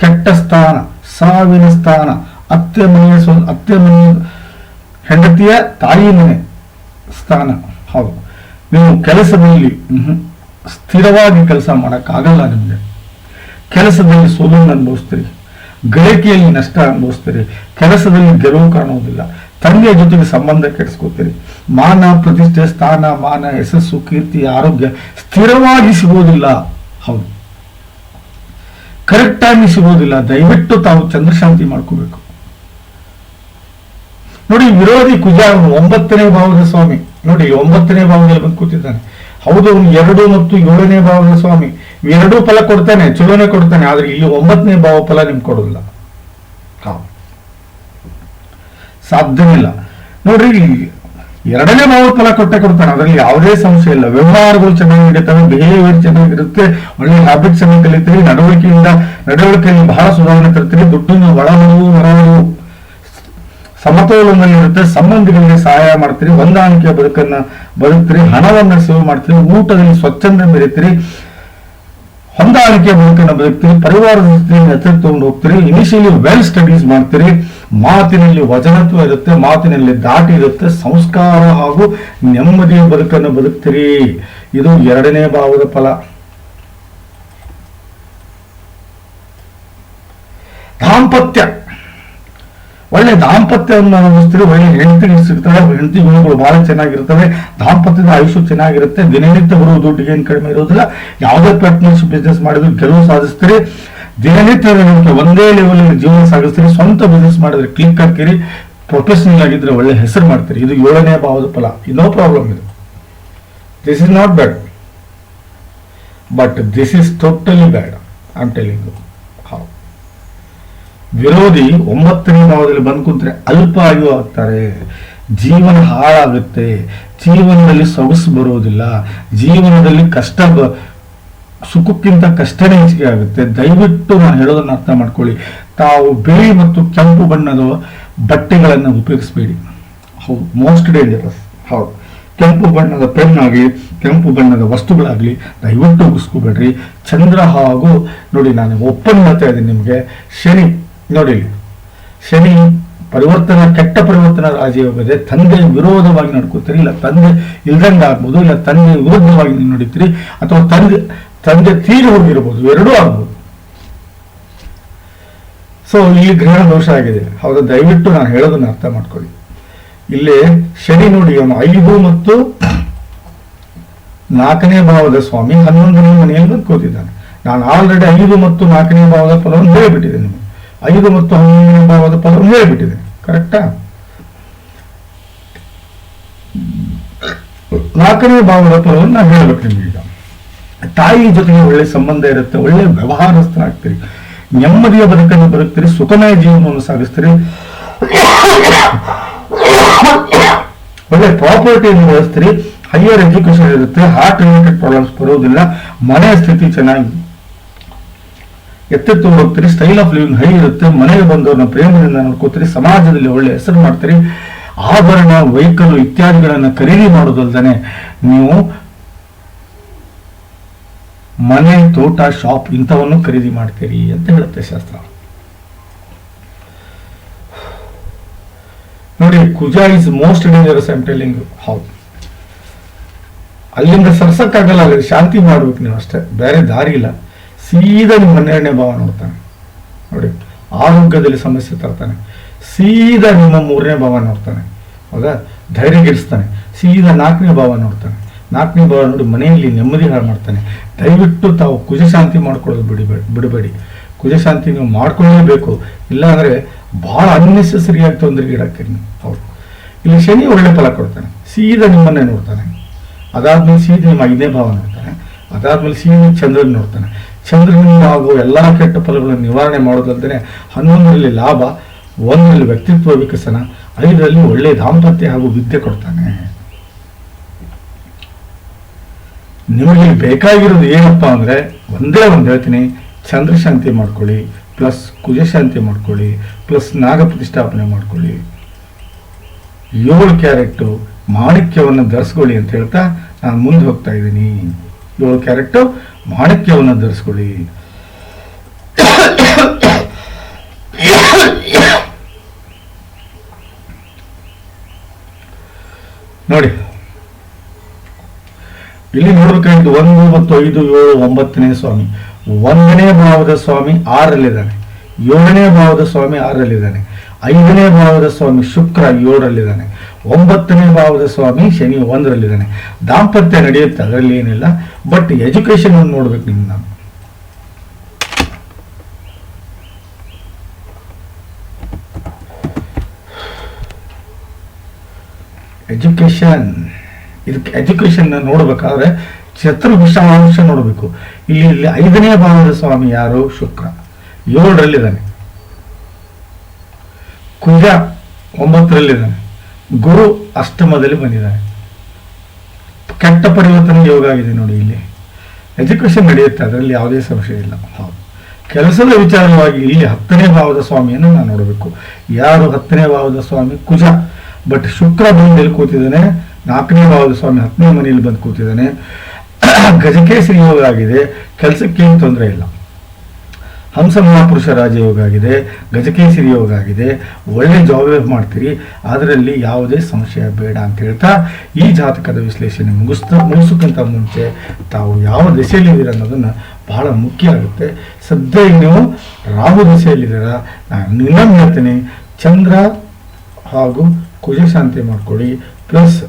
ಕೆಟ್ಟ ಸ್ಥಾನ. ಸಾವಿನ ಸ್ಥಾನ. ಅತ್ತೆ ಮನೆಯ ಸ್ವ ಅತ್ತೆ ಮನೆಯ ಹೆಂಡತಿಯ ತಾಯಿ ಮನೆ ಸ್ಥಾನ. ಹೌದು. ನೀವು ಕೆಲಸದಲ್ಲಿ ಸ್ಥಿರವಾಗಿ ಕೆಲಸ ಮಾಡೋಕ್ಕಾಗಲ್ಲ ನಿಮಗೆ. ಕೆಲಸದಲ್ಲಿ ಸೋಲನ್ನು ಅನುಭವಿಸ್ತೀರಿ. ಗಳಿಕೆಯಲ್ಲಿ ನಷ್ಟ ಅನುಭವಿಸ್ತೀರಿ. ಕೆಲಸದಲ್ಲಿ ಗೆಲುವು ಕಾಣುವುದಿಲ್ಲ. ತಂದೆಯ ಜೊತೆಗೆ ಸಂಬಂಧ ಕೆಡಿಸ್ಕೋತೀರಿ. ಮಾನ, ಪ್ರತಿಷ್ಠೆ, ಸ್ಥಾನ, ಮಾನ, ಯಶಸ್ಸು, ಕೀರ್ತಿ, ಆರೋಗ್ಯ ಸ್ಥಿರವಾಗಿ ಸಿಗುವುದಿಲ್ಲ ಹೌದು. ಕರೆಕ್ಟ್ ಟೈಮ್ ಸಿಗೋದಿಲ್ಲ. ದಯವಿಟ್ಟು ತಾವು ಚಂದ್ರಶಾಂತಿ ಮಾಡ್ಕೋಬೇಕು. ನೋಡಿ, ವಿರೋಧಿ ಕುಜ ಒಂಬತ್ತನೇ ಭಾವದ ಸ್ವಾಮಿ. ನೋಡಿ, ಒಂಬತ್ತನೇ ಭಾವದಲ್ಲಿ ಬಂದು ಕೂತಿದ್ದಾನೆ. ಹೌದು, ಅವನು ಎರಡು ಮತ್ತು ಏಳನೇ ಭಾವದ ಸ್ವಾಮಿ. ಎರಡೂ ಫಲ ಕೊಡ್ತಾನೆ, ಚಲೋನೆ ಕೊಡ್ತಾನೆ, ಆದ್ರೆ ಇಲ್ಲಿ ಒಂಬತ್ತನೇ ಭಾವ ಫಲ ನಿಮ್ಗೆ ಕೊಡೋದಿಲ್ಲ ಸಾಧ್ಯವಿಲ್ಲ ನೋಡ್ರಿ ಎರಡನೇ ಭಾವ ಫಲ ಕೊಟ್ಟೆ ಕೊಡ್ತಾನೆ. ಅದರಲ್ಲಿ ಯಾವುದೇ ಸಂಶಯ ಇಲ್ಲ. ವ್ಯವಹಾರಗಳು ಚೆನ್ನಾಗಿ ನಡೀತವೆ. ಬಿಹೇವಿಯರ್ ಚೆನ್ನಾಗಿರುತ್ತೆ ಒಳ್ಳೆ ಹ್ಯಾಬಿಟ್ ಚೆನ್ನಾಗಿ ಕಲಿತೀರಿ ನಡವಳಿಕೆಯಿಂದ, ನಡವಳಿಕೆಯಲ್ಲಿ ಬಹಳ ಸುಧಾರಣೆ ತರ್ತೀರಿ ದುಡ್ಡನ್ನು ಒಳಹರಿವು, ಹೊರಹರಿವು ಸಮತೋಲನದಲ್ಲಿರುತ್ತೆ. ಸಂಬಂಧಗಳಿಗೆ ಸಹಾಯ ಮಾಡ್ತೀರಿ. ಹೊಂದಾಣಿಕೆಯ ಬದುಕನ್ನ ಬದುಕ್ತೀರಿ. ಹಣವನ್ನ ಸೇವ್ ಮಾಡ್ತೀರಿ. ಊಟದಲ್ಲಿ ಸ್ವಚ್ಛಂದ ಮೆರೀತೀರಿ. ಹೊಂದಾಣಿಕೆ ಬದುಕನ್ನು ಬದುಕ್ತೀರಿ. ಪರಿವಾರದ ಜೊತೆ ಎತ್ತರ ತಗೊಂಡು ಹೋಗ್ತೀರಿ. ಇನಿಷಿಯಲಿ ವೆಲ್ ಸ್ಟಡೀಸ್ ಮಾಡ್ತೀರಿ. ಮಾತಿನಲ್ಲಿ ವಚನತ್ವ ಇರುತ್ತೆ, ಮಾತಿನಲ್ಲಿ ದಾಟಿ ಇರುತ್ತೆ, ಸಂಸ್ಕಾರ ಹಾಗೂ ನೆಮ್ಮದಿಯ ಬದುಕನ್ನು ಬದುಕ್ತೀರಿ. ಇದು ಎರಡನೇ ಭಾವದ ಫಲ. ದಾಂಪತ್ಯ. ಒಳ್ಳೆ ದಾಂಪತ್ಯವನ್ನು ಅನುಭವಿಸ್ತೀರಿ ಒಳ್ಳೆ ಹೆಂಡತಿ ಸಿಗ್ತವೆ ಹೆಂಡತಿ ಗುಣಗಳು ಬಹಳ ಚೆನ್ನಾಗಿರ್ತವೆ, ದಾಂಪತ್ಯದ ಆಯುಷ್ಯ ಚೆನ್ನಾಗಿರುತ್ತೆ, ದಿನನಿತ್ಯ ಬರುವ ದುಡ್ಡಿಗೆ ಏನು ಕಡಿಮೆ ಇರೋದಿಲ್ಲ. ಯಾವುದೇ ಪಾರ್ಟ್ನರ್ಶಿಪ್ ಬಿಸ್ನೆಸ್ ಮಾಡಿದ್ರು ಗೆಲುವು ಸಾಧಿಸ್ತೀರಿ. ದಿನನಿತ್ಯ ನಿಮಗೆ ಒಂದೇ ಲೆವೆಲ್ ಜೀವನ ಸಾಗಿಸ್ತೀರಿ, ಸ್ವಂತ ಬಿಸ್ನೆಸ್ ಮಾಡಿದ್ರೆ ಕ್ಲಿಕ್ ಹಾಕಿರಿ ಪ್ರೊಫೆಷನಲ್ ಆಗಿದ್ರೆ ಒಳ್ಳೆ ಹೆಸರು ಮಾಡ್ತೀರಿ. ಇದು ಏಳನೇ ಭಾವದ ಫಲ. ನೋ ಪ್ರಾಬ್ಲಮ್ ಇದು. This is not bad but this is totally bad I'm telling how ವಿರೋಧಿ ಒಂಬತ್ತನೇ ಭಾವದಲ್ಲಿ ಬಂದು ಕೂತ್ರೆ ಅಲ್ಪ ಆಯು ಆಗ್ತಾರೆ. ಜೀವನ ಹಾಳಾಗುತ್ತೆ. ಜೀವನದಲ್ಲಿ ಸೊಗಸು ಬರುವುದಿಲ್ಲ. ಜೀವನದಲ್ಲಿ ಕಷ್ಟ ಸುಖಕ್ಕಿಂತ ಕಷ್ಟನೇ ಹೆಚ್ಚಿಗೆ ಆಗುತ್ತೆ. ದಯವಿಟ್ಟು ನಾನು ಹೇಳೋದನ್ನ ಅರ್ಥ ಮಾಡ್ಕೊಳ್ಳಿ. ತಾವು ಬಿಳಿ ಮತ್ತು ಕೆಂಪು ಬಣ್ಣದ ಬಟ್ಟೆಗಳನ್ನು ಉಪಯೋಗಿಸಬೇಡಿ. ಹೌದು ಮೋಸ್ಟ್ ಡೇಂಜರಸ್ ಹೌದು. ಕೆಂಪು ಬಣ್ಣದ ಪೆನ್ ಆಗಲಿ, ಕೆಂಪು ಬಣ್ಣದ ವಸ್ತುಗಳಾಗಲಿ ದಯವಿಟ್ಟು ಉಗಿಸ್ಕೋಬೇಡ್ರಿ. ಚಂದ್ರ ಹಾಗೂ, ನೋಡಿ ನಾನು ಒಪ್ಪನ್ ಮಾಡ್ತಾ ಇದ್ದೀನಿ ನಿಮಗೆ, ಶನಿ, ನೋಡಿ ಶನಿ ಪರಿವರ್ತನೆ, ಕೆಟ್ಟ ಪರಿವರ್ತನ ರಾಜಯೋಗ ಇದೆ ತಂದೆ ವಿರೋಧವಾಗಿ ನಡ್ಕೋತೀರಿ, ಇಲ್ಲ ತಂದೆ ಇಲ್ದಂಗೆ ಆಗ್ಬೋದು ಇಲ್ಲ ತಂದೆ ವಿರುದ್ಧವಾಗಿ ನೀವು ನಡೀತೀರಿ ಅಥವಾ ತಂದೆ ತಂದೆ ತೀರಿ ಹೋಗಿರ್ಬೋದು ಎರಡೂ ಆಗ್ಬೋದು. ಸೊ ಇಲ್ಲಿ ಗ್ರಹ ದೋಷ ಆಗಿದೆ. ಹೌದು, ದಯವಿಟ್ಟು ನಾನು ಹೇಳೋದನ್ನ ಅರ್ಥ ಮಾಡ್ಕೊಳ್ಳಿ. ಇಲ್ಲಿ ಶನಿ ನೋಡಿ, ಅವನು ಐದು ಮತ್ತು ನಾಲ್ಕನೇ ಭಾವದ ಸ್ವಾಮಿ ಹನ್ನೊಂದನೇ ಮನೆಯಲ್ಲಿ ಕೂತಿದ್ದಾನೆ. ನಾನು ಆಲ್ರೆಡಿ ಐದು ಮತ್ತು ನಾಲ್ಕನೇ ಭಾವದ ಪದವನ್ನು ಹೇಳಿಬಿಟ್ಟಿದ್ದೇನೆ ನಿಮಗೆ. ಐದು ಮತ್ತು ಹನ್ನೊಂದನೇ ಭಾವದ ಪದವನ್ನು ಹೇಳಿಬಿಟ್ಟಿದ್ದೇನೆ ಕರೆಕ್ಟಾ ನಾಲ್ಕನೇ ಭಾವದ ಪದವನ್ನು ನಾನು ಹೇಳಬೇಕು ನಿಮಗೆ ಈಗ. ತಾಯಿ ಜೊತೆಗೆ ಒಳ್ಳೆ ಸಂಬಂಧ ಇರುತ್ತೆ, ಒಳ್ಳೆ ವ್ಯವಹಾರಸ್ಥರಾಗ್ತೀರಿ. ನೆಮ್ಮದಿಯ ಬದುಕನ್ನು ಬದುಕ್ತೀರಿ, ಸುಖಮಯ ಜೀವನವನ್ನು ಸಾಗಿಸ್ತೀರಿ. ಒಳ್ಳೆ ಪ್ರಾಪರ್ಟಿಯನ್ನು ಬಳಸ್ತೀರಿ. ಹೈಯರ್ ಎಜುಕೇಶನ್ ಇರುತ್ತೆ ಹಾರ್ಟ್ ರಿಲೇಟೆಡ್ ಪ್ರಾಬ್ಲಮ್ಸ್ ಬರೋದಿಲ್ಲ ಮನೆಯ ಸ್ಥಿತಿ ಚೆನ್ನಾಗಿ. ಎತ್ತೆತ್ತು ಹೋಗ್ತೀರಿ ಸ್ಟೈಲ್ ಆಫ್ ಲಿವಿಂಗ್ ಹೈ ಇರುತ್ತೆ, ಮನೆಗೆ ಬಂದವ್ರನ್ನ ಪ್ರೇಮದಿಂದ ನೋಡ್ಕೋತೀರಿ, ಸಮಾಜದಲ್ಲಿ ಒಳ್ಳೆ ಹೆಸರು ಮಾಡ್ತೀರಿ. ಆಭರಣ ವೆಹಿಕಲ್ ಇತ್ಯಾದಿಗಳನ್ನು ಖರೀದಿ ಮಾಡೋದಲ್ದೇ ನೀವು ಮನೆ, ತೋಟ ಶಾಪ್ ಇಂಥವನ್ನು ಖರೀದಿ ಮಾಡ್ತೀರಿ ಅಂತ ಹೇಳುತ್ತೆ ಶಾಸ್ತ್ರ. ನೋಡಿ Kuja is most dangerous I'm telling ಹೌದು ಅಲ್ಲಿಂದ ಸರ್ಸಕ್ಕಾಗಲ್ಲ ಅಲ್ಲಿ ಶಾಂತಿ ಮಾಡ್ಬೇಕು ನೀವು ಅಷ್ಟೇ, ಬೇರೆ ದಾರಿ ಇಲ್ಲ. ಸೀದಾ ನಿಮ್ಮ ಹನ್ನೆರಡನೇ ಭಾವ ನೋಡ್ತಾನೆ. ನೋಡಿ, ಆರೋಗ್ಯದಲ್ಲಿ ಸಮಸ್ಯೆ ತರ್ತಾನೆ. ಸೀದಾ ನಿಮ್ಮ ಮೂರನೇ ಭಾವ ನೋಡ್ತಾನೆ. ಹೌದಾ? ಧೈರ್ಯಗೆಡಿಸ್ತಾನೆ. ಸೀದಾ ನಾಲ್ಕನೇ ಭಾವ ನೋಡ್ತಾನೆ. ನಾಲ್ಕನೇ ಭಾವ ನೋಡಿ ಮನೆಯಲ್ಲಿ ನೆಮ್ಮದಿ ಹಾಳು ಮಾಡ್ತಾನೆ. ದಯವಿಟ್ಟು ತಾವು ಕುಜಶಾಂತಿ ಮಾಡ್ಕೊಳ್ಳೋದು ಬಿಡಿಬೇಡಿ. ಬಿಡಬೇಡಿ ಕುಜಶಾಂತಿ ನೀವು ಮಾಡ್ಕೊಳ್ಳೇಬೇಕು. ಇಲ್ಲಾಂದರೆ ಭಾಳ ಅನ್ನೆಸೆಸರಿಯಾಗಿ ತೊಂದರೆ ನೀವು ಅವರು ಇಲ್ಲಿ ಶನಿ ಒಳ್ಳೆ ಫಲ ಕೊಡ್ತಾನೆ. ಸೀದಾ ನಿಮ್ಮನ್ನೇ ನೋಡ್ತಾನೆ. ಅದಾದ್ಮೇಲೆ ಸೀದಾ ನಿಮ್ಮ ಐದನೇ ಭಾವ ನೋಡ್ತಾನೆ. ಅದಾದ್ಮೇಲೆ ಸೀದಾ ಚಂದ್ರನ ನೋಡ್ತಾನೆ. ಚಂದ್ರನಿಂದ ಆಗುವ ಎಲ್ಲ ಕೆಟ್ಟ ಫಲಗಳನ್ನು ನಿವಾರಣೆ ಮಾಡೋದಲ್ಲದೆ ಹನ್ನೊಂದರಲ್ಲಿ ಲಾಭ, ಒಂದರಲ್ಲಿ ವ್ಯಕ್ತಿತ್ವ ವಿಕಸನ, ಐದರಲ್ಲಿ ಒಳ್ಳೆಯ ದಾಂಪತ್ಯ ಹಾಗೂ ವಿದ್ಯೆ ಕೊಡ್ತಾನೆ. ನಿಮಗೆ ಬೇಕಾಗಿರೋದು ಏನಪ್ಪ ಅಂದರೆ ಒಂದೇ ಒಂದು ಹೇಳ್ತೀನಿ. ಚಂದ್ರಶಾಂತಿ ಮಾಡ್ಕೊಳ್ಳಿ, ಪ್ಲಸ್ ಕುಜಶಾಂತಿ ಮಾಡ್ಕೊಳ್ಳಿ, ಪ್ಲಸ್ ನಾಗ ಪ್ರತಿಷ್ಠಾಪನೆ ಮಾಡ್ಕೊಳ್ಳಿ. ಏಳು ಕ್ಯಾರೆಟ್ಟು ಮಾಣಿಕ್ಯವನ್ನು ಧರಿಸ್ಕೊಳ್ಳಿ ಅಂತ ಹೇಳ್ತಾ ನಾನು ಮುಂದೆ ಹೋಗ್ತಾ ಇದ್ದೀನಿ. ಏಳು ಕ್ಯಾರೆಟ್ಟು ಮಾಣಿಕ್ಯವನ್ನು ಧರಿಸ್ಕೊಳ್ಳಿ. ನೋಡಿ ಇಲ್ಲಿ ನೋಡ್ಬೇಕಾಗಿದ್ದು ಒಂದು ಮತ್ತು ಐದು, ಏಳು, ಒಂಬತ್ತನೇ ಸ್ವಾಮಿ. ಒಂದನೇ ಭಾವದ ಸ್ವಾಮಿ ಆರಲ್ಲಿದ್ದಾನೆ. ಏಳನೇ ಭಾವದ ಸ್ವಾಮಿ ಆರಲ್ಲಿದ್ದಾನೆ. ಐದನೇ ಭಾವದ ಸ್ವಾಮಿ ಶುಕ್ರ ಏಳರಲ್ಲಿದ್ದಾನೆ. ಒಂಬತ್ತನೇ ಭಾವದ ಸ್ವಾಮಿ ಶನಿ ಒಂದರಲ್ಲಿದ್ದಾನೆ. ದಾಂಪತ್ಯ ನಡೆಯುತ್ತೆ, ಅದರಲ್ಲಿ ಏನಿಲ್ಲ. ಬಟ್ ಎಜುಕೇಶನ್ ನೋಡ್ಬೇಕು ನಿಮ್ಗೆ ನಾನು. ಎಜುಕೇಶನ್ ಇದಕ್ಕೆ ಎಜುಕೇಶನ್ ನೋಡ್ಬೇಕಾದ್ರೆ ಚತುರ್ಭುಷಾಂಶ ನೋಡಬೇಕು. ಇಲ್ಲಿ ಇಲ್ಲಿ ಐದನೇ ಭಾವದ ಸ್ವಾಮಿ ಯಾರು? ಶುಕ್ರ. ಏಳರಲ್ಲಿದ್ದಾನೆ. ಕುಜ ಒಂಬತ್ತರಲ್ಲಿದ್ದಾನೆ. ಗುರು ಅಷ್ಟಮದಲ್ಲಿ ಬಂದಿದ್ದಾನೆ. ಕೆಟ್ಟ ಪರಿವರ್ತನೆ ಯೋಗ ಆಗಿದೆ ನೋಡಿ ಇಲ್ಲಿ. ಎಜುಕೇಶನ್ ನಡೆಯುತ್ತೆ, ಅದರಲ್ಲಿ ಯಾವುದೇ ಸಂಶಯ ಇಲ್ಲ. ಹೌದು. ಕೆಲಸದ ವಿಚಾರವಾಗಿ ಇಲ್ಲಿ ಹತ್ತನೇ ಭಾವದ ಸ್ವಾಮಿಯನ್ನು ನಾನು ನೋಡಬೇಕು. ಯಾರು ಹತ್ತನೇ ಭಾವದ ಸ್ವಾಮಿ? ಕುಜ. ಬಟ್ ಶುಕ್ರ ಬಂದಲ್ಲಿ ಕೂತಿದ್ದಾನೆ. ನಾಲ್ಕನೇ ಭಾವದ ಸ್ವಾಮಿ ಹತ್ತನೇ ಮನೆಯಲ್ಲಿ ಬಂದು ಕೂತಿದ್ದಾನೆ. ಗಜಕೇಸರಿ ಯೋಗ ಆಗಿದೆ. ಕೆಲಸಕ್ಕೇನು ತೊಂದರೆ ಇಲ್ಲ. ಹಂಸ ಮಹಾಪುರುಷ ರಾಜಯೋಗ ಆಗಿದೆ. ಗಜಕೇಸರಿ ಯೋಗ ಆಗಿದೆ. ಒಳ್ಳೆ ಜಾಬ್ ಮಾಡ್ತೀರಿ? ಅದರಲ್ಲಿ ಯಾವುದೇ ಸಂಶಯ ಬೇಡ ಅಂತ ಹೇಳ್ತಾ ಈ ಜಾತಕದ ವಿಶ್ಲೇಷಣೆ ಮುಗಿಸ್ತಾ ಮುಗಿಸೋಕ್ಕಿಂತ ಮುಂಚೆ ತಾವು ಯಾವ ದಿಸೆಯಲ್ಲಿದ್ದೀರ ಅನ್ನೋದನ್ನು ಬಹಳ ಮುಖ್ಯ ಆಗುತ್ತೆ. ಸದ್ಯ ನೀವು ರಾಹು ದಿಸೆಯಲ್ಲಿದ್ದೀರಾ? ನಾನು ಇನ್ನೊಂದು ಹೇಳ್ತೀನಿ ಚಂದ್ರ ಹಾಗೂ ಕುಜಶಾಂತಿ ಮಾಡ್ಕೊಳ್ಳಿ. ಪ್ಲಸ್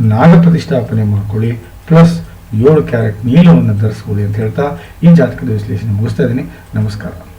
ನಾಗ ಪ್ರತಿಷ್ಠಾಪನೆ ಮಾಡ್ಕೊಳ್ಳಿ ಪ್ಲಸ್ ಏಳು ಕ್ಯಾರೆಟ್ ನೀಲವನ್ನು ಧರಿಸ್ಕೊಳ್ಳಿ ಅಂತ ಹೇಳ್ತಾ ಈ ಜಾತಕದ ವಿಶ್ಲೇಷಣೆ ಮುಗಿಸ್ತಾ ಇದ್ದೀನಿ. ನಮಸ್ಕಾರ.